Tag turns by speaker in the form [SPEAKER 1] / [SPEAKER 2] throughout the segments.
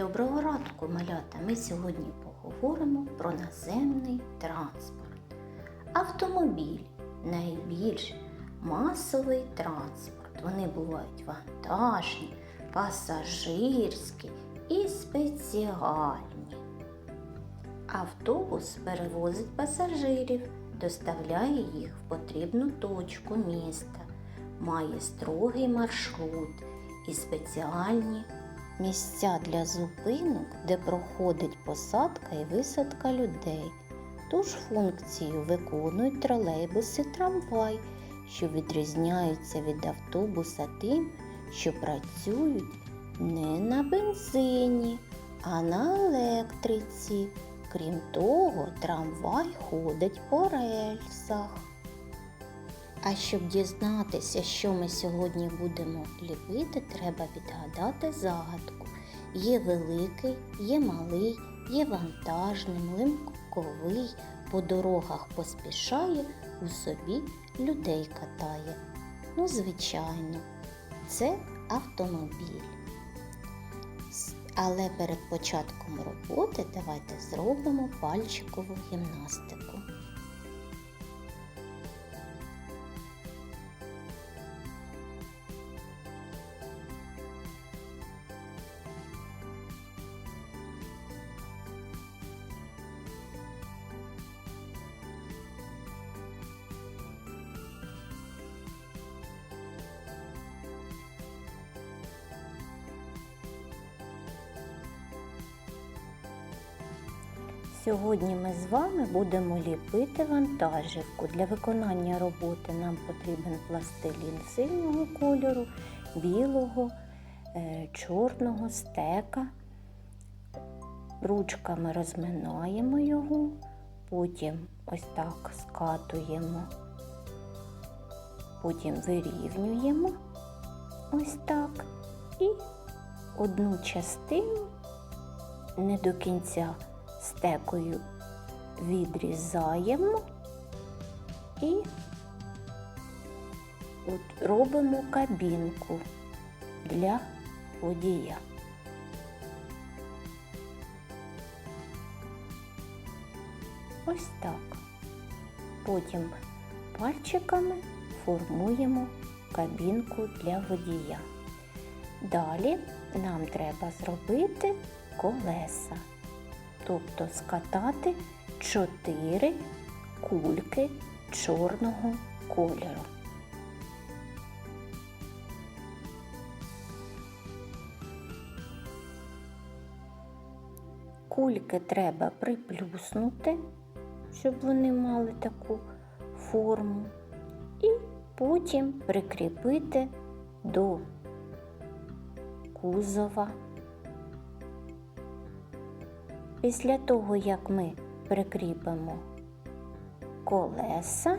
[SPEAKER 1] Доброго ранку, малята! Ми сьогодні поговоримо про наземний транспорт. Автомобіль найбільш масовий транспорт. Вони бувають вантажні, пасажирські і спеціальні. Автобус перевозить пасажирів, доставляє їх в потрібну точку міста, має строгий маршрут і спеціальні місця для зупинок, де проходить посадка і висадка людей. Ту ж функцію виконують тролейбуси трамвай, що відрізняються від автобуса тим, що працюють не на бензині, а на електриці. Крім того, трамвай ходить по рельсах. А щоб дізнатися, що ми сьогодні будемо ліпити, треба відгадати загадку. Є великий, є малий, є вантажним, лимковий, по дорогах поспішає, у собі людей катає. Ну, звичайно, це автомобіль. Але перед початком роботи давайте зробимо пальчикову гімнастику. Сьогодні ми з вами будемо ліпити вантажівку. Для виконання роботи нам потрібен пластилін синього кольору, білого, е, чорного стека. Ручками розминаємо його, потім ось так скатуємо, потім вирівнюємо ось так і одну частину не до кінця стекою відрізаємо і от робимо кабінку для водія. Ось так. Потім пальчиками формуємо кабінку для водія. Далі нам треба зробити колеса тобто скатати чотири кульки чорного кольору. Кульки треба приплюснути, щоб вони мали таку форму, і потім прикріпити до кузова. Після того, як ми прикріпимо колеса,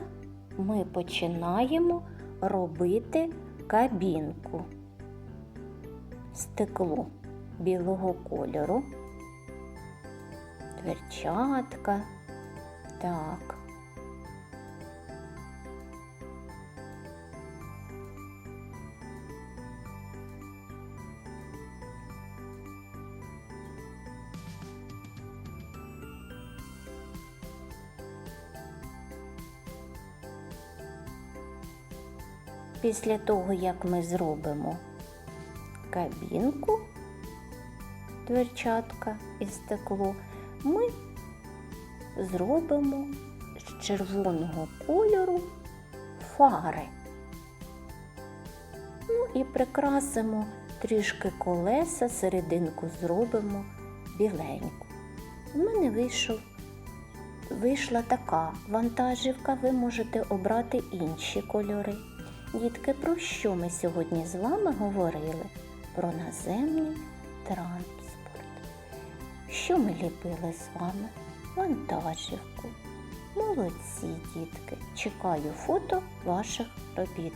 [SPEAKER 1] ми починаємо робити кабінку стекло білого кольору, дверчатка. Так. Після того, як ми зробимо кабінку, дверчатка і стекло, ми зробимо з червоного кольору фари. Ну і прикрасимо трішки колеса, серединку зробимо біленьку. У мене вийшов, вийшла така вантажівка, ви можете обрати інші кольори. Дітки, про що ми сьогодні з вами говорили? Про наземний транспорт. Що ми ліпили з вами? Вантажівку. Молодці, дітки! Чекаю фото ваших робіт.